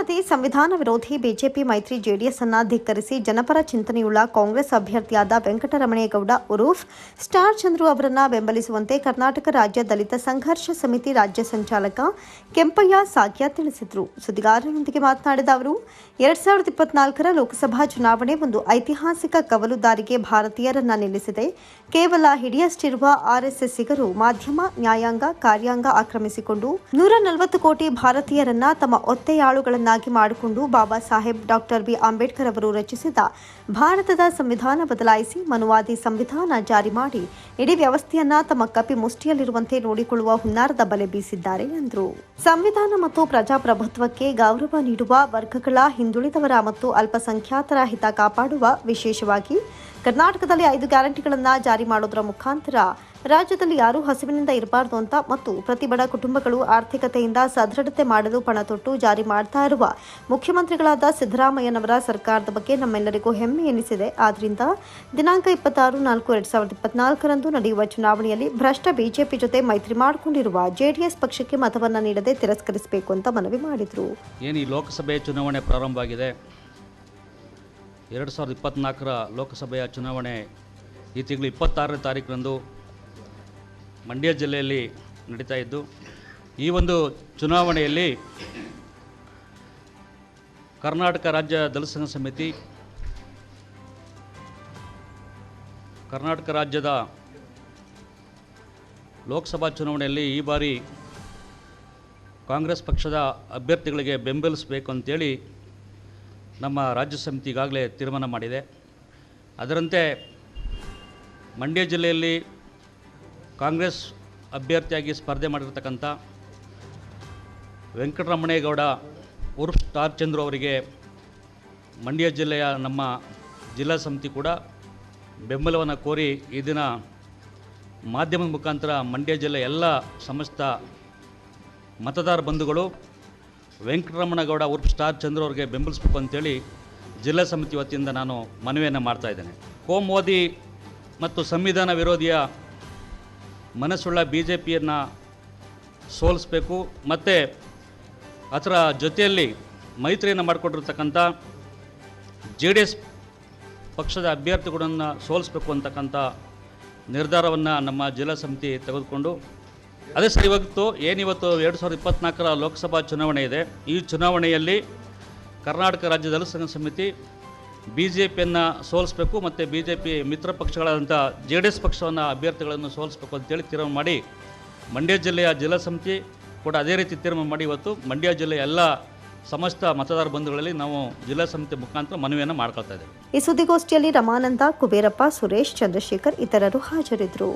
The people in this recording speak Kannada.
ಮಾನವವಾದಿ ಸಂವಿಧಾನ ವಿರೋಧಿ ಬಿಜೆಪಿ ಮೈತ್ರಿ ಜೆಡಿಎಸ್ ಅನ್ನ ಧಿಕ್ಕರಿಸಿ ಜನಪರ ಚಿಂತನೆಯುಳ್ಳ ಕಾಂಗ್ರೆಸ್ ಅಭ್ಯರ್ಥಿಯಾದ ವೆಂಕಟರಮಣೇಗೌಡ ಉರೂಫ್, ಸ್ಟಾರ್ ಚಂದ್ರು ಅವರನ್ನ ಬೆಂಬಲಿಸುವಂತೆ ಕರ್ನಾಟಕ ರಾಜ್ಯ ದಲಿತ ಸಂಘರ್ಷ ಸಮಿತಿ ರಾಜ್ಯ ಸಂಚಾಲಕ ಕೆಂಪಯ್ಯ ಸಾಕ್ಯ ತಿಳಿಸಿದರು. ಸುದ್ದಿಗಾರರೊಂದಿಗೆ ಮಾತನಾಡಿದ ಅವರು, ಎರಡ್ ಸಾವಿರದ ಇಪ್ಪತ್ನಾಲ್ಕರ ಲೋಕಸಭಾ ಚುನಾವಣೆ ಒಂದು ಐತಿಹಾಸಿಕ ಕವಲುದಾರಿಗೆ ಭಾರತೀಯರನ್ನ ನಿಲ್ಲಿಸಿದೆ. ಕೇವಲ ಹಿಡಿಯಷ್ಟಿರುವ ಆರ್ಎಸ್ಎಸ್ಸಿಗರು ಮಾಧ್ಯಮ, ನ್ಯಾಯಾಂಗ, ಕಾರ್ಯಾಂಗ ಆಕ್ರಮಿಸಿಕೊಂಡು ನೂರ ನಲವತ್ತು ಕೋಟಿ ಭಾರತೀಯರನ್ನ ತಮ್ಮ ಒತ್ತೆಯಾಳುಗಳನ್ನಾಗಿ ಮಾಡಿಕೊಂಡು ಬಾಬಾ ಸಾಹೇಬ್ ಡಾಕ್ಟರ್ ಬಿ. ಅಂಬೇಡ್ಕರ್ ಅವರು ರಚಿಸಿದ ಭಾರತದ ಸಂವಿಧಾನ ಬದಲಾಯಿಸಿ ಮನುವಾದಿ ಸಂವಿಧಾನ ಜಾರಿ ಮಾಡಿ, ಇಡೀ ವ್ಯವಸ್ಥೆಯನ್ನ ತಮ್ಮ ಕಪಿ ಮುಷ್ಟಿಯಲ್ಲಿರುವಂತೆ ನೋಡಿಕೊಳ್ಳುವ ಹುನ್ನಾರದ ಬಲೆ ಬೀಸಿದ್ದಾರೆ ಎಂದರು. ಸಂವಿಧಾನ ಮತ್ತು ಪ್ರಜಾಪ್ರಭುತ್ವಕ್ಕೆ ಗೌರವ ನೀಡುವ ವರ್ಗಗಳ ಹಿಂದುಳಿದವರ ಮತ್ತು ಅಲ್ಪಸಂಖ್ಯಾತರ ಹಿತ ಕಾಪಾಡುವ ವಿಶೇಷವಾಗಿ ಕರ್ನಾಟಕದಲ್ಲಿ ಐದು ಗ್ಯಾರಂಟಿಗಳನ್ನು ಜಾರಿ ಮಾಡೋದರ ಮುಖಾಂತರ ರಾಜ್ಯದಲ್ಲಿ ಯಾರೂ ಹಸಿವಿನಿಂದ ಇರಬಾರದು ಅಂತ ಮತ್ತು ಪ್ರತಿ ಬಡ ಕುಟುಂಬಗಳು ಆರ್ಥಿಕತೆಯಿಂದ ಸದೃಢತೆ ಮಾಡಲು ಪಣ ತೊಟ್ಟು ಜಾರಿ ಮಾಡ್ತಾ ಇರುವ ಮುಖ್ಯಮಂತ್ರಿಗಳಾದ ಸಿದ್ದರಾಮಯ್ಯನವರ ಸರ್ಕಾರದ ಬಗ್ಗೆ ನಮ್ಮೆಲ್ಲರಿಗೂ ಹೆಮ್ಮೆ ಎನಿಸಿದೆ. ಆದ್ದರಿಂದ ದಿನಾಂಕ ಇಪ್ಪತ್ತಾರು ನಾಲ್ಕು ಎರಡ್ ಸಾವಿರದ ಇಪ್ಪತ್ನಾಲ್ಕರಂದು ನಡೆಯುವ ಚುನಾವಣೆಯಲ್ಲಿ ಭ್ರಷ್ಟ ಬಿಜೆಪಿ ಜೊತೆ ಮೈತ್ರಿ ಮಾಡಿಕೊಂಡಿರುವ ಜೆಡಿಎಸ್ ಪಕ್ಷಕ್ಕೆ ಮತವನ್ನು ನೀಡದೆ ತಿರಸ್ಕರಿಸಬೇಕು ಅಂತ ಮನವಿ ಮಾಡಿದರು. ಏನು ಈ ಲೋಕಸಭೆ ಚುನಾವಣೆ ಪ್ರಾರಂಭ ಆಗಿದೆ? ಎರಡು ಸಾವಿರದ ಇಪ್ಪತ್ನಾಲ್ಕರ ಲೋಕಸಭೆಯ ಚುನಾವಣೆ ಈ ತಿಂಗಳು ಇಪ್ಪತ್ತಾರನೇ ತಾರೀಕಿನಂದು ಮಂಡ್ಯ ಜಿಲ್ಲೆಯಲ್ಲಿ ನಡೀತಾ ಇದ್ದು, ಈ ಒಂದು ಚುನಾವಣೆಯಲ್ಲಿ ಕರ್ನಾಟಕ ರಾಜ್ಯ ದಲಿತ ಸಮಿತಿ, ಕರ್ನಾಟಕ ರಾಜ್ಯದ ಲೋಕಸಭಾ ಚುನಾವಣೆಯಲ್ಲಿ ಈ ಬಾರಿ ಕಾಂಗ್ರೆಸ್ ಪಕ್ಷದ ಅಭ್ಯರ್ಥಿಗಳಿಗೆ ಬೆಂಬಲಿಸಬೇಕು ಅಂತೇಳಿ ನಮ್ಮ ರಾಜ್ಯ ಸಮಿತಿ ಈಗಾಗಲೇ ತೀರ್ಮಾನ ಮಾಡಿದೆ. ಅದರಂತೆ ಮಂಡ್ಯ ಜಿಲ್ಲೆಯಲ್ಲಿ ಕಾಂಗ್ರೆಸ್ ಅಭ್ಯರ್ಥಿಯಾಗಿ ಸ್ಪರ್ಧೆ ಮಾಡಿರ್ತಕ್ಕಂಥ ವೆಂಕಟರಮಣೇಗೌಡ ಉರ್ಫ್ ಸ್ಟಾರ್ ಚಂದ್ರು ಅವರಿಗೆ ಮಂಡ್ಯ ಜಿಲ್ಲೆಯ ನಮ್ಮ ಜಿಲ್ಲಾ ಸಮಿತಿ ಕೂಡ ಬೆಂಬಲವನ್ನು ಕೋರಿ ಈ ದಿನ ಮಾಧ್ಯಮದ ಮುಖಾಂತರ ಮಂಡ್ಯ ಜಿಲ್ಲೆ ಎಲ್ಲ ಸಮಸ್ತ ಮತದಾರ ಬಂಧುಗಳು ವೆಂಕಟರಮಣಗೌಡ ಉರ್ಫ್ ಸ್ಟಾರ್ ಚಂದ್ರ ಅವರಿಗೆ ಬೆಂಬಲಿಸಬೇಕು ಅಂತೇಳಿ ಜಿಲ್ಲಾ ಸಮಿತಿ ವತಿಯಿಂದ ನಾನು ಮನವಿಯನ್ನು ಮಾಡ್ತಾ ಇದ್ದೇನೆ. ಕೋಮೋದಿ ಮತ್ತು ಸಂವಿಧಾನ ವಿರೋಧಿಯ ಮನಸ್ಸುಳ್ಳ ಬಿ ಜೆ ಪಿಯನ್ನು ಸೋಲಿಸಬೇಕು. ಮತ್ತು ಅದರ ಜೊತೆಯಲ್ಲಿ ಮೈತ್ರಿಯನ್ನು ಮಾಡಿಕೊಂಡಿರ್ತಕ್ಕಂಥ ಜೆ ಡಿ ಎಸ್ ಪಕ್ಷದ ಅಭ್ಯರ್ಥಿಗಳನ್ನು ಸೋಲಿಸಬೇಕು ಅಂತಕ್ಕಂಥ ನಿರ್ಧಾರವನ್ನು ನಮ್ಮ ಜಿಲ್ಲಾ ಸಮಿತಿ ತೆಗೆದುಕೊಂಡು. ಅದೇ ಸರ್, ಇವತ್ತು ಏನಿವತ್ತು? ಎರಡು ಸಾವಿರದ ಇಪ್ಪತ್ನಾಲ್ಕರ ಲೋಕಸಭಾ ಚುನಾವಣೆ ಇದೆ. ಈ ಚುನಾವಣೆಯಲ್ಲಿ ಕರ್ನಾಟಕ ರಾಜ್ಯ ದಲಿತ ಸಮಿತಿ ಬಿ ಜೆ ಪಿಯನ್ನು ಸೋಲಿಸಬೇಕು ಮತ್ತು ಬಿ ಜೆ ಪಿ ಮಿತ್ರ ಪಕ್ಷಗಳಾದಂಥ ಜೆ ಡಿ ಎಸ್ ಪಕ್ಷವನ್ನು ಅಭ್ಯರ್ಥಿಗಳನ್ನು ಸೋಲಿಸಬೇಕು ಅಂತೇಳಿ ತೀರ್ಮಾನ ಮಾಡಿ ಮಂಡ್ಯ ಜಿಲ್ಲೆಯ ಜಿಲ್ಲಾ ಸಮಿತಿ ಕೂಡ ಅದೇ ರೀತಿ ತೀರ್ಮಾನ ಮಾಡಿ ಇವತ್ತು ಮಂಡ್ಯ ಜಿಲ್ಲೆಯ ಎಲ್ಲ ಸಮಸ್ತ ಮತದಾರ ಬಂಧುಗಳಲ್ಲಿ ನಾವು ಜಿಲ್ಲಾ ಸಮಿತಿ ಮುಖಾಂತರ ಮನವಿಯನ್ನು ಮಾಡ್ಕೊಳ್ತಾ ಇದ್ದೇವೆ. ಈ ಸುದ್ದಿಗೋಷ್ಠಿಯಲ್ಲಿ ರಮಾನಂದ, ಕುಬೇರಪ್ಪ, ಸುರೇಶ್, ಚಂದ್ರಶೇಖರ್ ಇತರರು ಹಾಜರಿದ್ದರು.